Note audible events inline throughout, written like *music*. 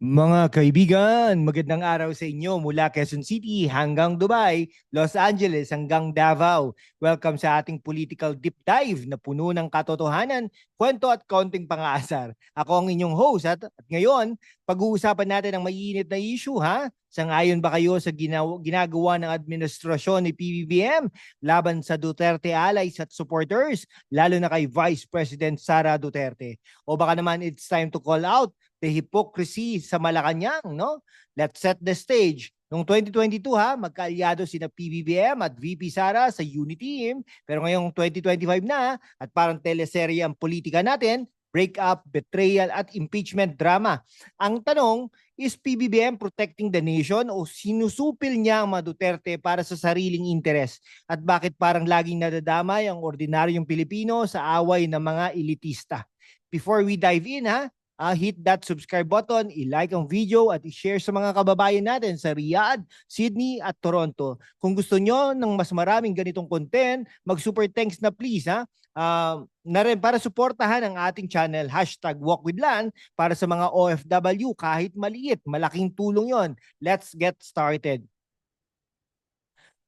Mga kaibigan, magandang araw sa inyo mula Quezon City hanggang Dubai, Los Angeles hanggang Davao. Welcome sa ating political deep dive na puno ng katotohanan, kwento at konting pangaasar. Ako ang inyong host at, at ngayon, pag-uusapan natin ang mainit na issue ha. Sangayon ba kayo sa ginaw- ginagawa ng administrasyon ni PBBM laban sa Duterte allies at supporters, lalo na kay Vice President Sara Duterte? O baka naman it's time to call out the hypocrisy sa Malacanang, no? Let's set the stage. Noong 2022 ha, magkaalyado sina PBBM at VP Sara sa Unity Team. Pero ngayong 2025 na at parang teleserye ang politika natin, breakup, betrayal at impeachment drama. Ang tanong, is PBBM protecting the nation o sinusupil niya ang mga Duterte para sa sariling interes? At bakit parang laging nadadamay ang ordinaryong Pilipino sa away ng mga elitista? Before we dive in ha, ah, hit that subscribe button, i-like ang video at i-share sa mga kababayan natin sa Riyadh, Sydney at Toronto. Kung gusto nyo ng mas maraming ganitong content, mag-super thanks na please ha. Ah, na rin para suportahan ang ating channel, hashtag WalkWithLan para sa mga OFW kahit maliit, malaking tulong yon. Let's get started.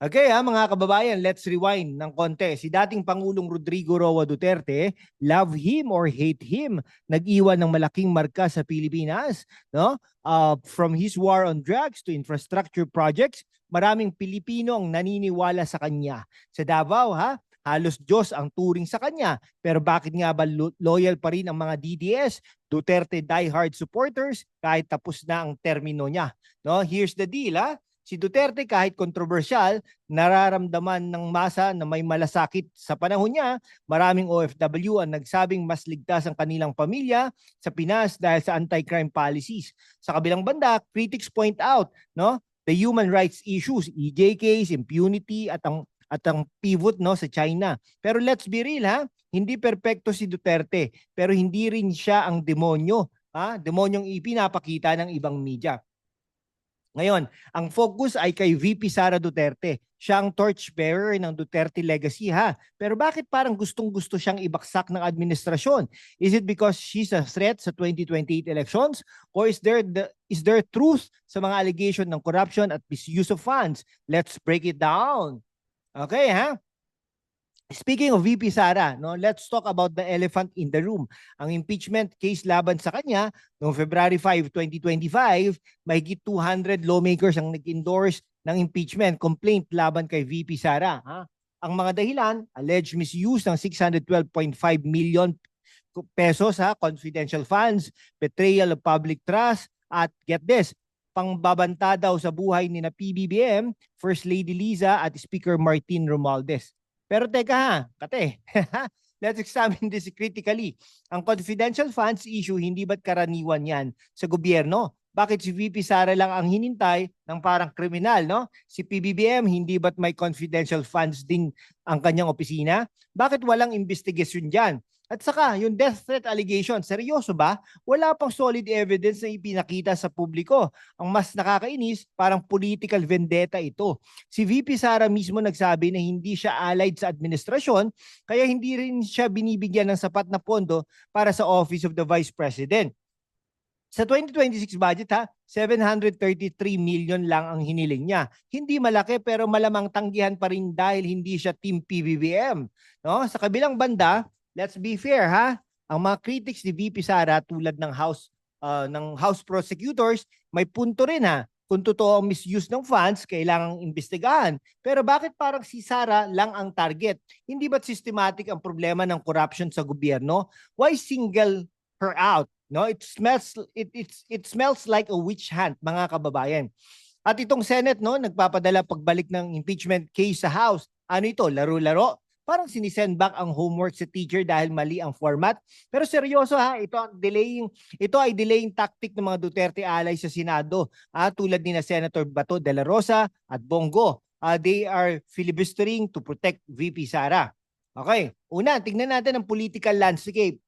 Okay ha mga kababayan, let's rewind ng konti. Si dating Pangulong Rodrigo Roa Duterte, love him or hate him, nag-iwan ng malaking marka sa Pilipinas, no? Uh, from his war on drugs to infrastructure projects, maraming Pilipino ang naniniwala sa kanya. Sa Davao ha, halos Diyos ang turing sa kanya. Pero bakit nga ba lo- loyal pa rin ang mga DDS, Duterte diehard supporters kahit tapos na ang termino niya? No, here's the deal ha. Si Duterte kahit kontrobersyal, nararamdaman ng masa na may malasakit sa panahon niya. Maraming OFW ang nagsabing mas ligtas ang kanilang pamilya sa Pinas dahil sa anti-crime policies. Sa kabilang banda, critics point out, no, the human rights issues, EJ case, impunity at ang at ang pivot no sa China. Pero let's be real ha, hindi perpekto si Duterte, pero hindi rin siya ang demonyo, ha? Demonyong ipinapakita ng ibang media. Ngayon, ang focus ay kay VP Sara Duterte. Siya ang torchbearer ng Duterte legacy ha. Pero bakit parang gustong-gusto siyang ibaksak ng administrasyon? Is it because she's a threat sa 2028 elections or is there the is there truth sa mga allegation ng corruption at misuse of funds? Let's break it down. Okay ha? Speaking of VP Sara, no, let's talk about the elephant in the room. Ang impeachment case laban sa kanya noong February 5, 2025, mahigit 200 lawmakers ang nag-endorse ng impeachment complaint laban kay VP Sara. Ha? Ang mga dahilan, alleged misuse ng 612.5 million pesos ha, confidential funds, betrayal of public trust, at get this, pangbabanta daw sa buhay ni na PBBM, First Lady Liza at Speaker Martin Romualdez. Pero teka ha, kate, *laughs* let's examine this critically. Ang confidential funds issue, hindi ba't karaniwan yan sa gobyerno? Bakit si VP Sara lang ang hinintay ng parang kriminal, no? Si PBBM, hindi ba't may confidential funds din ang kanyang opisina? Bakit walang investigasyon dyan? At saka, yung death threat allegation, seryoso ba? Wala pang solid evidence na ipinakita sa publiko. Ang mas nakakainis, parang political vendetta ito. Si VP Sara mismo nagsabi na hindi siya allied sa administrasyon, kaya hindi rin siya binibigyan ng sapat na pondo para sa Office of the Vice President. Sa 2026 budget ha, 733 million lang ang hiniling niya. Hindi malaki pero malamang tanggihan pa rin dahil hindi siya team PBBM. No? Sa kabilang banda, let's be fair ha. Ang mga critics ni VP Sara tulad ng House uh, ng House prosecutors, may punto rin ha. Kung totoo ang misuse ng funds, kailangang imbestigahan. Pero bakit parang si Sara lang ang target? Hindi ba't systematic ang problema ng corruption sa gobyerno? Why single her out? No, it smells it it's it smells like a witch hunt, mga kababayan. At itong Senate no, nagpapadala pagbalik ng impeachment case sa House. Ano ito? Laro-laro? Parang sinisend back ang homework sa teacher dahil mali ang format. Pero seryoso ha, ito ang delaying ito ay delaying tactic ng mga Duterte alay sa Senado. Ah, tulad ni na Senator Bato de la Rosa at Bongo. Ah, they are filibustering to protect VP Sara. Okay, una, tingnan natin ang political landscape.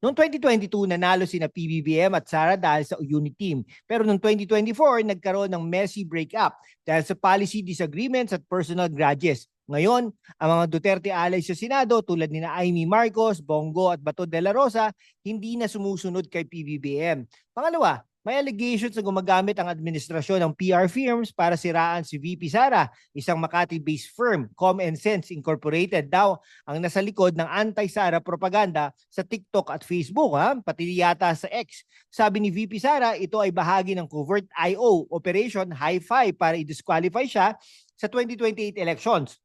Noong 2022, nanalo sina PBBM at Sara dahil sa unit team. Pero noong 2024, nagkaroon ng messy breakup dahil sa policy disagreements at personal grudges. Ngayon, ang mga Duterte alay sa Senado tulad ni na Amy Marcos, Bongo at Bato de la Rosa hindi na sumusunod kay PBBM. Pangalawa, may allegations na gumagamit ang administrasyon ng PR firms para siraan si VP Sara, isang Makati-based firm, Com and Sense Incorporated daw ang nasa likod ng anti-Sara propaganda sa TikTok at Facebook, ha? pati yata sa X. Sabi ni VP Sara, ito ay bahagi ng covert IO operation Hi-Fi para i-disqualify siya sa 2028 elections.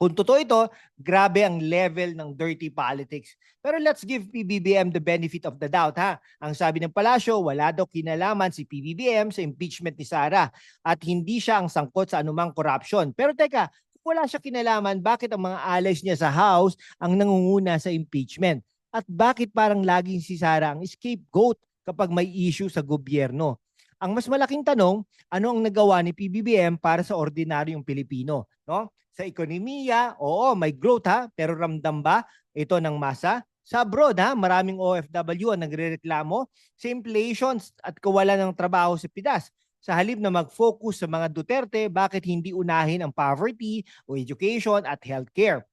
Kung totoo ito, grabe ang level ng dirty politics. Pero let's give PBBM the benefit of the doubt ha. Ang sabi ng palasyo, wala daw kinalaman si PBBM sa impeachment ni Sara at hindi siya ang sangkot sa anumang corruption. Pero teka, kung wala siya kinalaman, bakit ang mga allies niya sa House ang nangunguna sa impeachment? At bakit parang laging si Sara ang scapegoat kapag may issue sa gobyerno? Ang mas malaking tanong, ano ang nagawa ni PBBM para sa ordinaryong Pilipino? No? Sa ekonomiya, oo, may growth ha, pero ramdam ba ito ng masa? Sa abroad ha, maraming OFW ang nagrereklamo sa inflation at kawalan ng trabaho sa Pidas. Sa halip na mag-focus sa mga Duterte, bakit hindi unahin ang poverty o education at healthcare?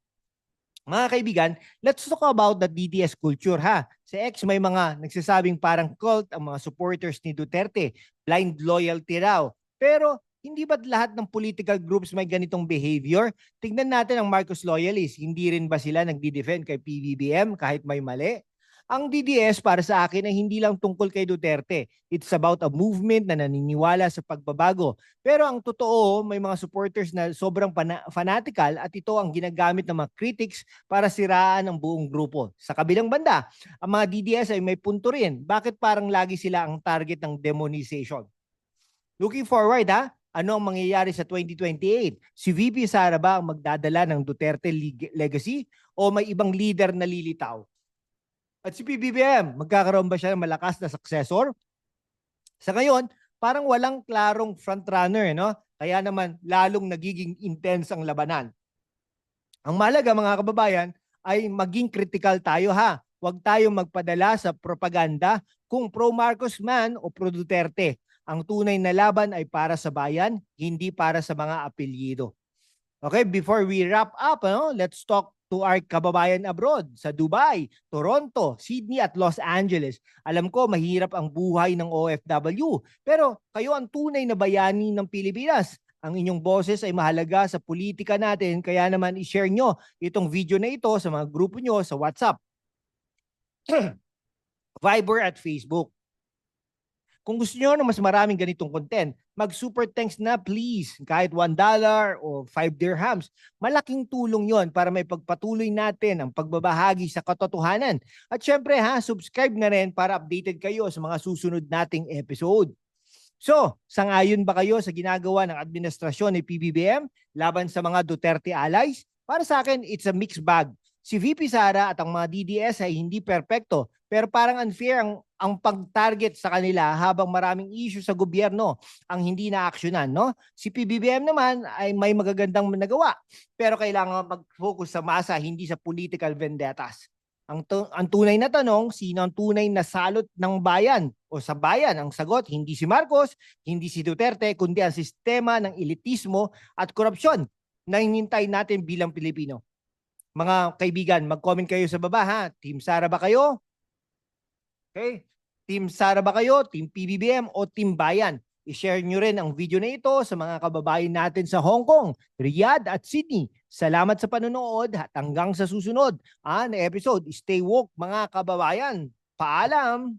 Mga kaibigan, let's talk about the DDS culture ha. Sa X may mga nagsasabing parang cult ang mga supporters ni Duterte, blind loyalty raw. Pero hindi ba't lahat ng political groups may ganitong behavior? Tignan natin ang Marcos loyalists, hindi rin ba sila nagdi-defend kay PBBM kahit may mali? Ang DDS para sa akin ay hindi lang tungkol kay Duterte. It's about a movement na naniniwala sa pagbabago. Pero ang totoo, may mga supporters na sobrang fanatical at ito ang ginagamit ng mga critics para siraan ang buong grupo. Sa kabilang banda, ang mga DDS ay may punto rin. Bakit parang lagi sila ang target ng demonization? Looking forward ha, ano ang mangyayari sa 2028? Si VP Sara ba ang magdadala ng Duterte leg- legacy o may ibang leader na lilitaw? At si PBBM, magkakaroon ba siya ng malakas na successor? Sa ngayon, parang walang klarong frontrunner, no? Kaya naman lalong nagiging intense ang labanan. Ang malaga mga kababayan ay maging critical tayo ha. Huwag tayong magpadala sa propaganda kung pro Marcos man o pro Duterte. Ang tunay na laban ay para sa bayan, hindi para sa mga apelyido. Okay, before we wrap up, ano, let's talk to our kababayan abroad sa Dubai, Toronto, Sydney at Los Angeles. Alam ko mahirap ang buhay ng OFW, pero kayo ang tunay na bayani ng Pilipinas. Ang inyong boses ay mahalaga sa politika natin, kaya naman i-share nyo itong video na ito sa mga grupo nyo sa WhatsApp, *clears throat* Viber at Facebook. Kung gusto nyo ng mas maraming ganitong content, mag-super thanks na please. Kahit $1 o 5 dirhams. Malaking tulong yon para may pagpatuloy natin ang pagbabahagi sa katotohanan. At syempre ha, subscribe na rin para updated kayo sa mga susunod nating episode. So, sangayon ba kayo sa ginagawa ng administrasyon ni PBBM laban sa mga Duterte allies? Para sa akin, it's a mixed bag. Si VP Sara at ang mga DDS ay hindi perpekto, pero parang unfair ang, ang pag-target sa kanila habang maraming issue sa gobyerno ang hindi na-actionan. No? Si PBBM naman ay may magagandang nagawa, pero kailangan mag-focus sa masa, hindi sa political vendettas. Ang, tu- ang tunay na tanong, sino ang tunay na salot ng bayan o sa bayan? Ang sagot, hindi si Marcos, hindi si Duterte, kundi ang sistema ng elitismo at korupsyon na hinintay natin bilang Pilipino. Mga kaibigan, mag-comment kayo sa baba ha. Team Sara ba kayo? Okay. Team Sara ba kayo? Team PBBM o Team Bayan? I-share nyo rin ang video na ito sa mga kababayan natin sa Hong Kong, Riyadh at Sydney. Salamat sa panonood at hanggang sa susunod ah, na episode. Stay woke mga kababayan. Paalam!